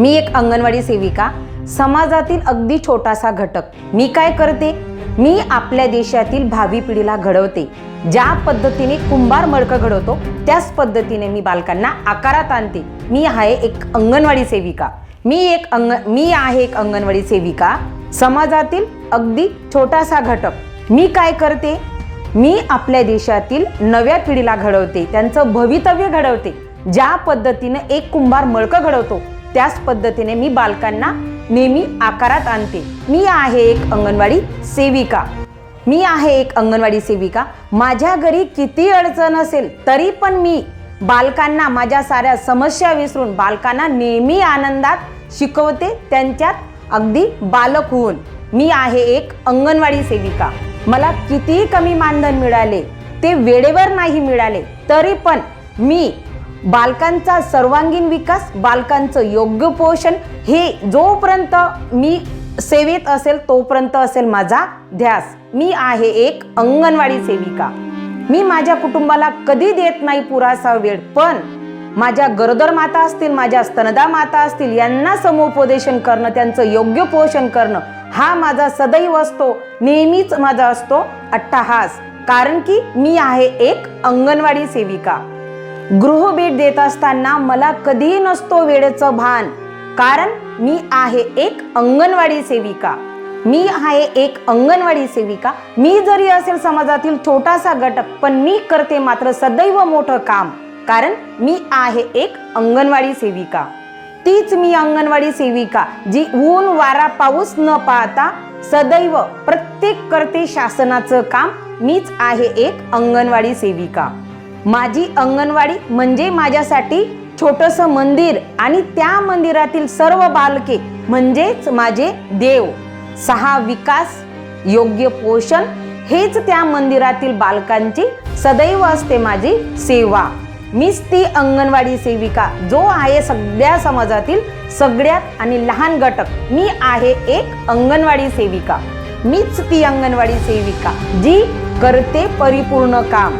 मी एक अंगणवाडी सेविका. समाजातील अगदी छोटासा घटक. मी काय करते? मी आपल्या देशातील भावी पिढीला घडवते. ज्या पद्धतीने कुंभार मडकं घडवतो त्याच पद्धतीने मी बालकांना आकारात आणते. मी आहे एक अंगणवाडी सेविका. मी एक अंग मी आहे एक अंगणवाडी सेविका. समाजातील अगदी छोटासा घटक. मी काय करते? मी आपल्या देशातील नव्या पिढीला घडवते. त्यांचं भवितव्य घडवते. ज्या पद्धतीने एक कुंभार मळकं घडवतो त्याच पद्धतीने मी बालकांना नेहमी आकारात आणते. मी आहे एक अंगणवाडी सेविका. मी आहे एक अंगणवाडी सेविका. माझ्या घरी किती अडचण असेल तरी पण मी बालकांना माझ्या साऱ्या समस्या विसरून बालकांना नेहमी आनंदात शिकवते त्यांच्यात अगदी बालक होऊन. मी आहे एक अंगणवाडी सेविका. मला कितीही कमी मानधन मिळाले ते वेळेवर नाही मिळाले तरी पण मी बालकांचा सर्वांगीण विकास बालकांचं योग्य पोषण हे जोपर्यंत मी सेवेत असेल तोपर्यंत असेल माझा ध्यास. मी आहे एक अंगणवाडी सेविका. मी माझ्या कुटुंबाला कधी देत नाही पुरासा वेळ पण माझ्या गरोदर माता असतील माझ्या स्तनदा माता असतील यांना समुपदेशन करणं त्यांचं योग्य पोषण करणं हा माझा सदैव असतो. नेहमीच माझा असतो अट्टहास. कारण की मी आहे एक अंगणवाडी सेविका. गृह भेट देत असताना मला कधीही नसतो वेळेचं भान. कारण मी आहे एक अंगणवाडी सेविका. मी आहे एक अंगणवाडी सेविका. मी जरी असेल समाजातील छोटासा घटक पण मी करते मात्र सदैव मोठं काम. कारण मी आहे एक अंगणवाडी सेविका. तीच मी अंगणवाडी सेविका जी ऊन वारा पाऊस न पाहता सदैव प्रत्येक करते शासनाचं काम. मीच आहे एक अंगणवाडी सेविका. माझी अंगणवाडी म्हणजे माझ्यासाठी छोटंसं मंदिर आणि त्या मंदिरातील सर्व बालके म्हणजेच माझे देव. सहा विकास योग्य पोषण हेच त्या मंदिरातील बालकांची सदैव असते माझी सेवा. मीच ती अंगणवाडी सेविका जो आहे सगळ्या समाजातील सगळ्यात आणि लहान घटक. मी आहे एक अंगणवाडी सेविका. मीच ती अंगणवाडी सेविका जी करते परिपूर्ण काम.